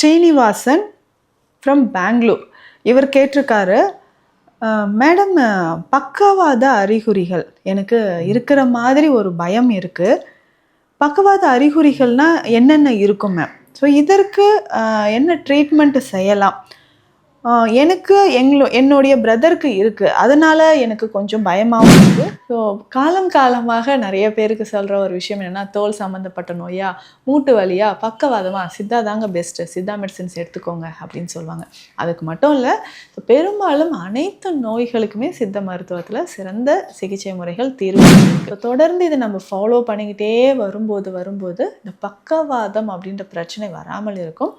Srinivasan from Bangalore இவர் கேட்டிருக்காரு madam பக்கவாத அறிகுறிகள். எனக்கு இருக்கிற மாதிரி ஒரு பயம் இருக்குது பக்கவாத அறிகுறிகள்னால் என்னென்ன இருக்கும் மேம் ஸோ இதற்கு என்ன ட்ரீட்மெண்ட்டு செய்யலாம்? எனக்கு எங்களோ என்னுடைய பிரதருக்கு இருக்குது அதனால் எனக்கு கொஞ்சம் பயமாகவும் இருக்குது ஸோ காலம் காலமாக நிறைய பேருக்கு சொல்கிற ஒரு விஷயம் என்னென்னா தோல் சம்மந்தப்பட்ட நோயா மூட்டு வலியா பக்கவாதமா சித்தா தாங்க பெஸ்ட்டு சித்தா மெடிசின்ஸ் எடுத்துக்கோங்க அப்படின்னு சொல்லுவாங்க. அதுக்கு மட்டும் இல்லை பெரும்பாலும் அனைத்து நோய்களுக்குமே சித்த மருத்துவத்தில் சிறந்த சிகிச்சை முறைகள் தீர்வு இருக்குது தொடர்ந்து இதை நம்ம ஃபாலோ பண்ணிக்கிட்டே வரும்போது வரும்போது இந்த பக்கவாதம் அப்படின்ற பிரச்சனை வராமல் இருக்கும்.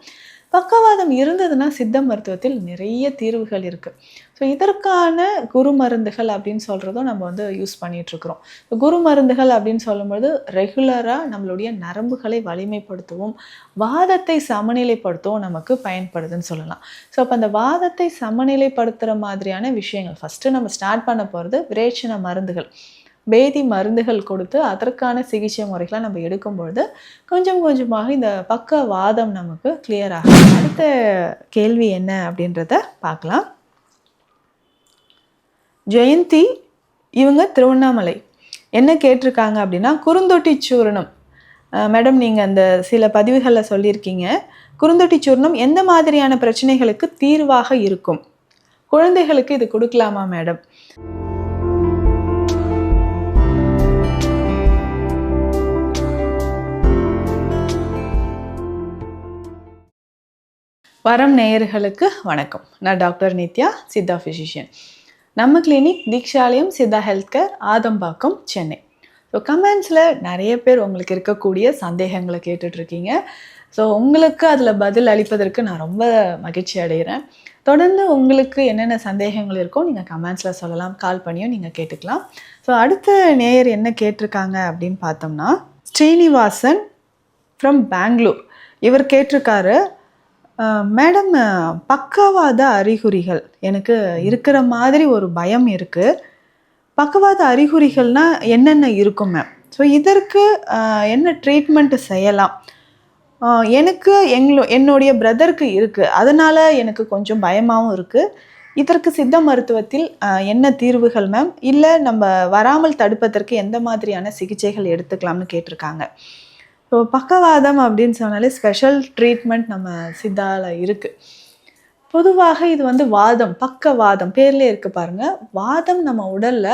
பக்கவாதம் இருந்ததுன்னா சித்த மருத்துவத்தில் நிறைய தீர்வுகள் இருக்குது ஸோ இதற்கான குரு மருந்துகள் அப்படின்னு சொல்கிறதும் நம்ம வந்து யூஸ் பண்ணிகிட்ருக்குறோம் குரு மருந்துகள் அப்படின்னு சொல்லும்போது ரெகுலராக நம்மளுடைய நரம்புகளை வலிமைப்படுத்தவும் வாதத்தை சமநிலைப்படுத்தவும் நமக்கு பயன்படுதுன்னு சொல்லலாம். ஸோ அப்போ அந்த வாதத்தை சமநிலைப்படுத்துகிற மாதிரியான விஷயங்கள் ஃபஸ்ட்டு நம்ம ஸ்டார்ட் பண்ண போகிறது விரேச்சன மருந்துகள். பேதி மருந்துகள் கொடுத்து அதற்கான சிகிச்சை முறைகளை நம்ம எடுக்கும்பொழுது கொஞ்சம் கொஞ்சமாக இந்த பக்கவாதம் நமக்கு கிளியர் ஆகும். அடுத்த கேள்வி என்ன அப்படின்றத பார்க்கலாம். ஜெயந்தி இவங்க திருவண்ணாமலை. என்ன கேட்டிருக்காங்க அப்படின்னா குறுந்தொட்டி சூரணம். மேடம் நீங்கள் அந்த சில பதிவுகளில் சொல்லியிருக்கீங்க. குறுந்தொட்டி சூர்ணம் எந்த மாதிரியான பிரச்சனைகளுக்கு தீர்வாக இருக்கும்? குழந்தைகளுக்கு இது கொடுக்கலாமா மேடம்? வரம் நேயர்களுக்கு வணக்கம். நான் டாக்டர் நித்யா சித்தா ஃபிசிஷியன் நம்ம clinic Deekshalayam Siddha health care Adambakkam Chennai. So கமெண்ட்ஸில் நிறைய பேர் உங்களுக்கு இருக்கக்கூடிய சந்தேகங்களை கேட்டுட்ருக்கீங்க. ஸோ உங்களுக்கு அதில் பதில் அளிப்பதற்கு நான் ரொம்ப மகிழ்ச்சி அடைகிறேன் தொடர்ந்து உங்களுக்கு என்னென்ன சந்தேகங்கள் இருக்கோ நீங்கள் கமெண்ட்ஸில் சொல்லலாம். கால் பண்ணியும் நீங்கள் கேட்டுக்கலாம். ஸோ அடுத்த நேயர் என்ன கேட்டிருக்காங்க அப்படின்னு பார்த்தோம்னா ஸ்ரீனிவாசன் ஃப்ரம் பெங்களூர் இவர் கேட்டிருக்காரு மேடம் பக்கவாத அறிகுறிகள். எனக்கு இருக்கிற மாதிரி ஒரு பயம் இருக்குது பக்கவாத அறிகுறிகள்னா என்னென்ன இருக்கும் மேம் ஸோ இதற்கு என்ன ட்ரீட்மெண்ட்டு செய்யலாம்? எனக்கு எங்களோ என்னுடைய பிரதருக்கு இருக்குது அதனால் எனக்கு கொஞ்சம் பயமாகவும் இருக்குது இதற்கு சித்த மருத்துவத்தில் என்ன தீர்வுகள் மேம் இல்லை நம்ம வராமல் தடுப்பதற்கு எந்த மாதிரியான சிகிச்சைகள் எடுத்துக்கலாம்னு கேட்டிருக்காங்க. இப்போ பக்கவாதம் அப்படின்னு சொன்னாலே ஸ்பெஷல் ட்ரீட்மெண்ட் நம்ம சித்தாவில் இருக்குது பொதுவாக இது வந்து வாதம் பக்கவாதம் பேர்லேயே இருக்கு பாருங்க. வாதம் நம்ம உடலில்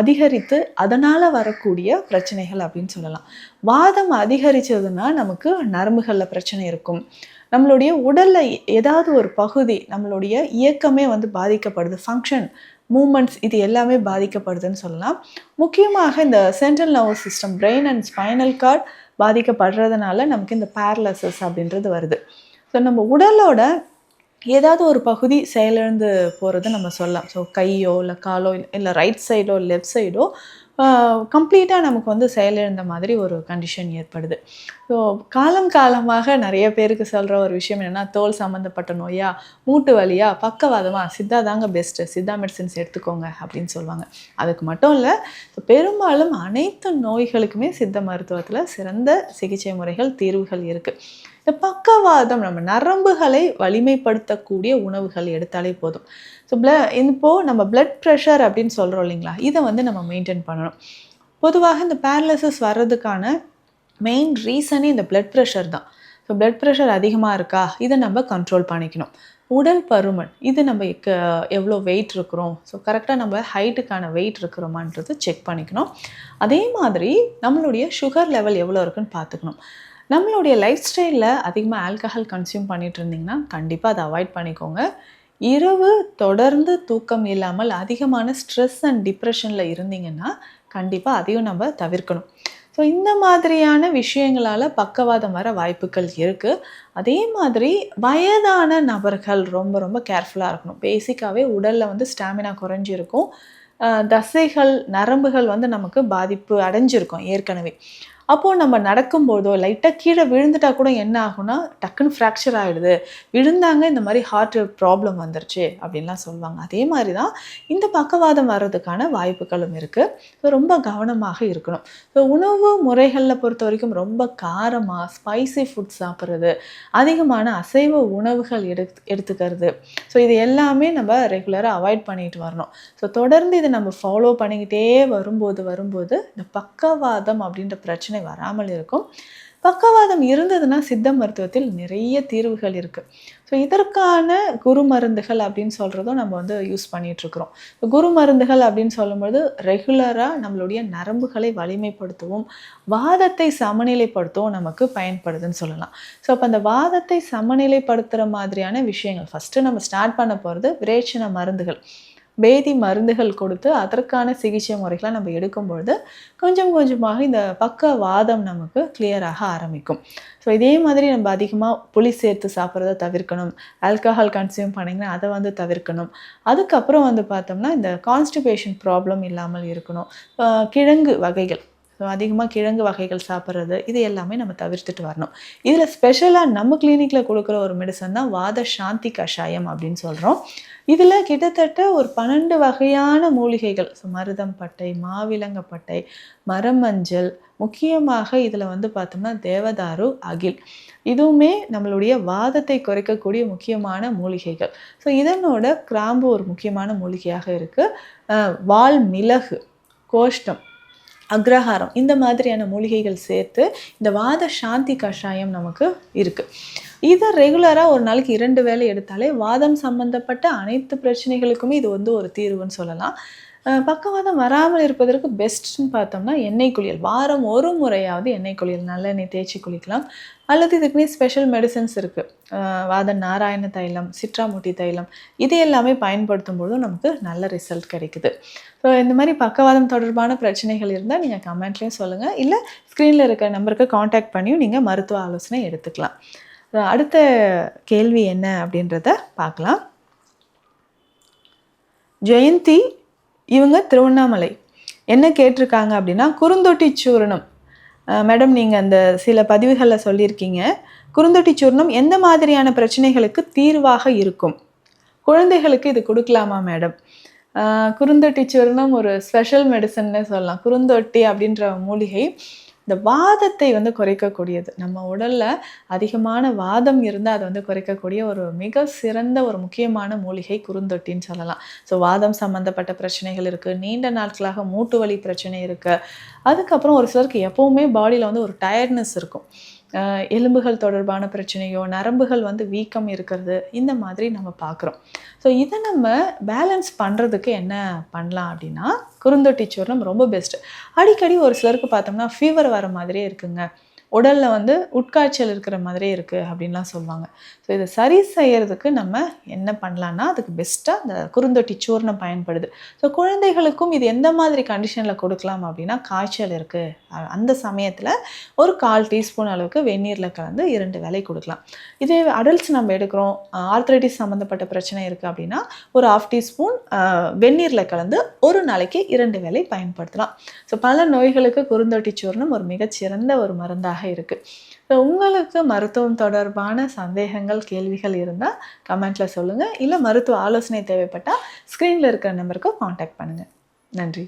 அதிகரித்து அதனால் வரக்கூடிய பிரச்சனைகள் அப்படின்னு சொல்லலாம். வாதம் அதிகரிச்சதுன்னா நமக்கு நரம்புகளில் பிரச்சனை இருக்கும். நம்மளுடைய உடலில் ஏதாவது ஒரு பகுதி நம்மளுடைய இயக்கமே வந்து பாதிக்கப்படுது. ஃபங்க்ஷன் மூமெண்ட்ஸ் இது எல்லாமே பாதிக்கப்படுதுன்னு சொல்லலாம். முக்கியமாக இந்த central nervous system brain and spinal cord பாதிக்கப்படுறதுனால நமக்கு இந்த பேரலசஸ் அப்படின்றது வருது. ஸோ நம்ம உடலோட ஏதாவது ஒரு பகுதி செயலிழந்து போகிறது நம்ம சொல்லலாம். ஸோ கையோ இல்லை காலோ இல்லை ரைட் சைடோ லெஃப்ட் சைடோ கம்ப்ளீட்டாக நமக்கு வந்து செயலிழந்த மாதிரி ஒரு கண்டிஷன் ஏற்படுது. ஸோ காலம் காலமாக நிறைய பேருக்கு சொல்கிற ஒரு விஷயம் என்னென்னா தோல் சம்மந்தப்பட்ட நோயா மூட்டு வலியா பக்கவாதமா சித்தா தாங்க பெஸ்ட்டு சித்தா மெடிசின்ஸ் எடுத்துக்கோங்க அப்படின்னு சொல்லுவாங்க. அதுக்கு மட்டும் இல்லை பெரும்பாலும் அனைத்து நோய்களுக்குமே சித்த மருத்துவத்தில் சிறந்த சிகிச்சை முறைகள் தீர்வுகள் இருக்குது இந்த பக்கவாதம் நம்ம நரம்புகளை வலிமைப்படுத்தக்கூடிய உணவுகள் எடுத்தாலே போதும். ஸோ ப்ள இப்போது நம்ம பிளட் ப்ரெஷர் அப்படின்னு சொல்கிறோம் இல்லைங்களா? இதை வந்து நம்ம மெயின்டைன் பண்ணணும். பொதுவாக இந்த பேரலிசிஸ் வர்றதுக்கான மெயின் ரீசனே இந்த பிளட் ப்ரெஷர் தான். ஸோ பிளட் ப்ரெஷர் அதிகமாக இருக்கா? இதை நம்ம கண்ட்ரோல் பண்ணிக்கணும். உடல் பருமன் இது நம்ம க எவ்வளோ வெயிட் இருக்கிறோம்? ஸோ கரெக்டாக நம்ம ஹைட்டுக்கான வெயிட் இருக்கிறோமான்றது செக் பண்ணிக்கணும். அதே மாதிரி நம்மளுடைய சுகர் லெவல் எவ்வளோ இருக்குன்னு பார்த்துக்கணும். நம்மளுடைய லைஃப் ஸ்டைலில் அதிகமாக ஆல்கஹால் கன்சியூம் பண்ணிட்டு இருந்தீங்கன்னா கண்டிப்பாக அதை அவாய்ட் பண்ணிக்கோங்க. இரவு தொடர்ந்து தூக்கம் இல்லாமல் அதிகமான ஸ்ட்ரெஸ் அண்ட் டிப்ரெஷனில் இருந்தீங்கன்னா கண்டிப்பாக அதையும் நம்ம தவிர்க்கணும். ஸோ இந்த மாதிரியான விஷயங்களால் பக்கவாதம் வர வாய்ப்புகள் இருக்குது அதே மாதிரி வயதான நபர்கள் ரொம்ப ரொம்ப கேர்ஃபுல்லாக இருக்கணும். பேசிக்காகவே உடலில் வந்து ஸ்டாமினா குறைஞ்சிருக்கும். தசைகள் நரம்புகள் வந்து நமக்கு பாதிப்பு அடைஞ்சிருக்கும் ஏற்கனவே. அப்போது நம்ம நடக்கும்போதோ லைட்டாக கீழே விழுந்துட்டா கூட என்ன ஆகும்னா டக்குன்னு ஃப்ராக்சர் ஆகிடுது விழுந்தாங்க இந்த மாதிரி ஹார்ட் ப்ராப்ளம் வந்துருச்சு அப்படின்லாம் சொல்லுவாங்க. அதே மாதிரி தான் இந்த பக்கவாதம் வர்றதுக்கான வாய்ப்புகளும் இருக்குது ஸோ ரொம்ப கவனமாக இருக்கணும். ஸோ உணவு முறைகளில் பொறுத்த வரைக்கும் ரொம்ப காரமாக ஸ்பைசி ஃபுட் சாப்பிட்றது அதிகமான அசைவ உணவுகள் எடுத்து எடுத்துக்கிறது. ஸோ இது எல்லாமே நம்ம ரெகுலராக அவாய்ட் பண்ணிட்டு வரணும். ஸோ தொடர்ந்து இதை நம்ம ஃபாலோ பண்ணிக்கிட்டே வரும்போது வரும்போது இந்த பக்கவாதம் அப்படின்ற பிரச்சனை வராமல் இருக்கும். பக்கவாதம் இருந்ததுன்னா சித்த மருத்துவத்தில் நிறைய தீர்வுகள் இருக்குது ஸோ இதற்கான குரு மருந்துகள் அப்படின்னு சொல்கிறதும் நம்ம வந்து யூஸ் பண்ணிகிட்ருக்குறோம் குரு மருந்துகள் அப்படின்னு சொல்லும்போது ரெகுலராக நம்மளுடைய நரம்புகளை வலிமைப்படுத்தவும் வாதத்தை சமநிலைப்படுத்தவும் நமக்கு பயன்படுதுன்னு சொல்லலாம். ஸோ அப்போ அந்த வாதத்தை சமநிலைப்படுத்துகிற மாதிரியான விஷயங்கள் ஃபஸ்ட்டு நம்ம ஸ்டார்ட் பண்ண போகிறது விரேச்சன மருந்துகள். பேதி மருந்துகள் கொடுத்து அதற்கான சிகிச்சை முறைகளை நம்ம எடுக்கும் பொழுது கொஞ்சம் கொஞ்சமாக இந்த பக்க வாதம் நமக்கு கிளியராக ஆரம்பிக்கும். ஸோ இதே மாதிரி நம்ம அதிகமாக புளி சேர்த்து சாப்பிட்றத தவிர்க்கணும். ஆல்கஹால் கன்சியூம் பண்ணிங்கன்னா அதை வந்து தவிர்க்கணும். அதுக்கப்புறம் வந்து பார்த்தோம்னா இந்த கான்ஸ்டிபேஷன் ப்ராப்ளம் இல்லாமல் இருக்கணும். கிழங்கு வகைகள். ஸோ அதிகமாக கிழங்கு வகைகள் சாப்பிட்றது இது எல்லாமே நம்ம தவிர்த்துட்டு வரணும். இதில் ஸ்பெஷலாக நம்ம கிளினிக்கில் கொடுக்குற ஒரு மெடிசன் தான் வாத சாந்தி கஷாயம் அப்படின்னு சொல்கிறோம் இதில் கிட்டத்தட்ட ஒரு பன்னெண்டு வகையான மூலிகைகள் ஸோ மருதம் பட்டை மாவிலங்கப்பட்டை மரமஞ்சள் முக்கியமாக இதில் வந்து பார்த்தோம்னா தேவதாரு அகில். இதுவுமே நம்மளுடைய வாதத்தை குறைக்கக்கூடிய முக்கியமான மூலிகைகள். ஸோ இதனோட கிராம்பு ஒரு முக்கியமான மூலிகையாக இருக்குது வால் மிளகு கோஷ்டம் அக்ரஹாரம் இந்த மாதிரியான மூலிகைகள் சேர்த்து இந்த வாத சாந்தி கஷாயம் நமக்கு இருக்குது இதை ரெகுலராக ஒரு நாளைக்கு இரண்டு வேலை எடுத்தாலே வாதம் சம்பந்தப்பட்ட அனைத்து பிரச்சனைகளுக்குமே இது வந்து ஒரு தீர்வுன்னு சொல்லலாம். பக்கவாதம் வராமல் இருப்பதற்கு பெஸ்ட்னு பார்த்தோம்னா எண்ணெய் குளியல். வாரம் ஒரு முறையாவது எண்ணெய் குளியல். நல்லெண்ணெய் தேய்ச்சி குளிக்கலாம். அல்லது இதுக்குமே ஸ்பெஷல் மெடிசன்ஸ் இருக்குது வாத நாராயண தைலம் சிட்ராமுட்டி தைலம். இது எல்லாமே பயன்படுத்தும் பொழுதும் நமக்கு நல்ல ரிசல்ட் கிடைக்குது. ஸோ இந்த மாதிரி பக்கவாதம் தொடர்பான பிரச்சனைகள் இருந்தால் நீங்கள் கமெண்ட்லேயும் சொல்லுங்கள் இல்லை ஸ்க்ரீனில் இருக்கிற நம்பருக்கு காண்டாக்ட் பண்ணியும் நீங்கள் மருத்துவ ஆலோசனை எடுத்துக்கலாம். அடுத்த கேள்வி என்ன அப்படின்றத பார்க்கலாம். ஜெயந்தி இவங்க திருவண்ணாமலை. என்ன கேட்டிருக்காங்க அப்படின்னா குறுந்தொட்டி சூரணம் மேடம் நீங்கள் அந்த சில பதிவுகளில் சொல்லியிருக்கீங்க. குறுந்தொட்டி சூர்ணம் எந்த மாதிரியான பிரச்சனைகளுக்கு தீர்வாக இருக்கும்? குழந்தைகளுக்கு இது கொடுக்கலாமா மேடம் குறுந்தொட்டி சூர்ணம் ஒரு ஸ்பெஷல் மெடிசன்னே சொல்லலாம். குறுந்தொட்டி அப்படின்ற மூலிகை இந்த வாதத்தை வந்து குறைக்கக்கூடியது. நம்ம உடலில் அதிகமான வாதம் இருந்தால் அதை வந்து குறைக்கக்கூடிய ஒரு மிக சிறந்த ஒரு முக்கியமான மூலிகை குறுந்தொட்டின்னு சொல்லலாம். ஸோ வாதம் சம்மந்தப்பட்ட பிரச்சனைகள் இருக்குது நீண்ட நாட்களாக மூட்டு வலி பிரச்சனை இருக்குது அதுக்கப்புறம் ஒரு சிலருக்கு எப்போவுமே பாடியில் வந்து ஒரு டயர்ட்னஸ் இருக்கும். எலும்புகள் தொடர்பான பிரச்சனையோ நரம்புகள் வந்து வீக்கம் இருக்கிறது இந்த மாதிரி நம்ம பார்க்குறோம் ஸோ இதை நம்ம பேலன்ஸ் பண்ணுறதுக்கு என்ன பண்ணலாம் அப்படின்னா குருந்தொட்டி சூர்ணம் ரொம்ப பெஸ்ட்டு அடிக்கடி ஒரு சிலருக்கு பார்த்தோம்னா ஃபீவர் வர மாதிரியே இருக்குங்க. உடலில் வந்து உட்காய்ச்சல் இருக்கிற மாதிரியே இருக்குது அப்படின்லாம் சொல்லுவாங்க. ஸோ இதை சரி செய்யறதுக்கு நம்ம என்ன பண்ணலான்னா அதுக்கு பெஸ்ட்டாக இந்த குறுந்தொட்டி சூர்ணம் பயன்படுது. ஸோ குழந்தைகளுக்கும் இது எந்த மாதிரி கண்டிஷனில் கொடுக்கலாம் அப்படின்னா காய்ச்சல் இருக்குது அந்த சமயத்தில் ஒரு கால் டீஸ்பூன் அளவுக்கு வெந்நீரில் கலந்து இரண்டு வேலை கொடுக்கலாம். இதே அடல்ட்ஸ் நம்ம எடுக்கிறோம் ஆர்த்ரைட்டிஸ் சம்மந்தப்பட்ட பிரச்சனை இருக்குது அப்படின்னா ஒரு ஆஃப் டீஸ்பூன் வெந்நீரில் கலந்து ஒரு நாளைக்கு இரண்டு வேலை பயன்படுத்தலாம். ஸோ பல நோய்களுக்கு குறுந்தொட்டி சூர்ணம் ஒரு மிகச்சிறந்த ஒரு மருந்தாக யூஸ்ஃபுல்லாக இருக்குது உங்களுக்கு மருத்துவம் தொடர்பான சந்தேகங்கள் கேள்விகள் இருந்தால் கமெண்ட்டில் சொல்லுங்கள் இல்லை மருத்துவ ஆலோசனை தேவைப்பட்டால் ஸ்க்ரீனில் இருக்கிற நம்பருக்கு காண்டாக்ட் பண்ணுங்கள் நன்றி.